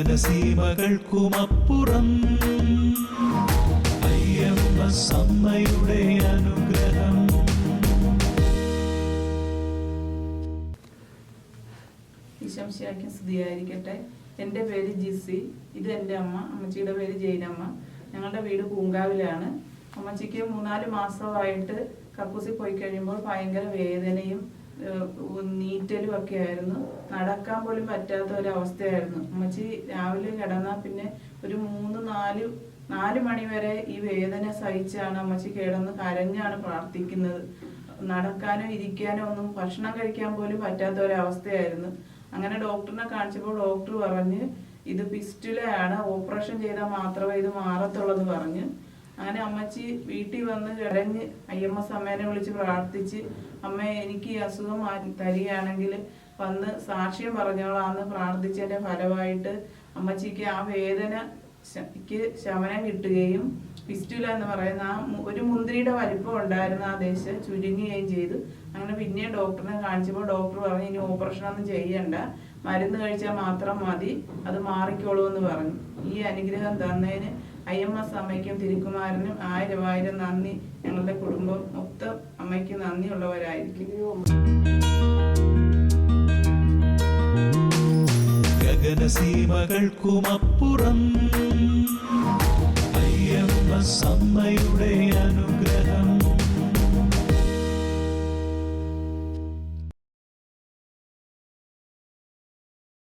ഗഗനസീമകൾക്കുമപ്പുറം അയ്യപ്പ അമ്മയുടെ അനുഗ്രഹം. എന്റെ പേര് ജിസി. ഇത് എന്റെ അമ്മ. അമ്മച്ചിയുടെ പേര് ജൈനമ്മ. ഞങ്ങളുടെ വീട് പൂങ്കാവിലാണ്. അമ്മച്ചിക്ക് മൂന്നാൽ മാസമായിട്ട് കക്കൂസി പോയി കഴിയുമ്പോൾ ഭയങ്കര വേദനയും നീറ്റലും ഒക്കെ ആയിരുന്നു. നടക്കാൻ പോലും പറ്റാത്ത ഒരു അവസ്ഥയായിരുന്നു അമ്മച്ചി രാവിലെ കിടന്നാൽ പിന്നെ ഒരു മൂന്ന് നാല് നാല് മണി വരെ ഈ വേദന സഹിച്ചാണ് അമ്മച്ചി കിടന്ന് കരഞ്ഞാണ് പ്രാർത്ഥിക്കുന്നത്. നടക്കാനോ ഇരിക്കാനോ ഒന്നും ഭക്ഷണം കഴിക്കാൻ പോലും പറ്റാത്ത ഒരവസ്ഥയായിരുന്നു. അങ്ങനെ ഡോക്ടറിനെ കാണിച്ചപ്പോൾ ഡോക്ടർ പറഞ്ഞ് ഇത് പിസ്റ്റുലയാണ് ഓപ്പറേഷൻ ചെയ്താൽ മാത്രമേ ഇത് മാറത്തുള്ളൂ പറഞ്ഞു അങ്ങനെ അമ്മച്ചി വീട്ടിൽ വന്ന് കിടഞ്ഞ് അയ്യമ്മ സമ്മേനെ വിളിച്ച് പ്രാർത്ഥിച്ച് അമ്മ എനിക്ക് അസുഖം തരികയാണെങ്കിൽ വന്ന് സാക്ഷ്യം പറഞ്ഞോളാന്ന് പ്രാർത്ഥിച്ചതിന്റെ ഫലമായിട്ട് അമ്മച്ചിക്ക് ആ വേദന ശമനം കിട്ടുകയും ഫിസ്റ്റുല എന്ന് പറയുന്ന ആ ഒരു മുന്തിരിയുടെ വലിപ്പം ഉണ്ടായിരുന്ന ആ ദേശം ചുരുങ്ങുകയും ചെയ്തു. അങ്ങനെ പിന്നെ ഡോക്ടറിനെ കാണിച്ചപ്പോൾ ഡോക്ടർ പറഞ്ഞു ഇനി ഓപ്പറേഷൻ ഒന്നും ചെയ്യണ്ട. മരുന്ന് കഴിച്ചാൽ മാത്രം മതി. അത് മാറിക്കോളൂ എന്ന് പറഞ്ഞു. ഈ അനുഗ്രഹം തന്നതിന് അയ്യമ്മ അമ്മയ്ക്കും തിരുക്കുമാരനും ആയിരം ആയിരം നന്ദി. ഞങ്ങളുടെ കുടുംബം മൊത്തം അമ്മയ്ക്ക് നന്ദിയുള്ളവരായിരിക്കും. ഗഗനസീമകൾക്കുമപ്പുറം അയ്യപ്പ അമ്മയുടെ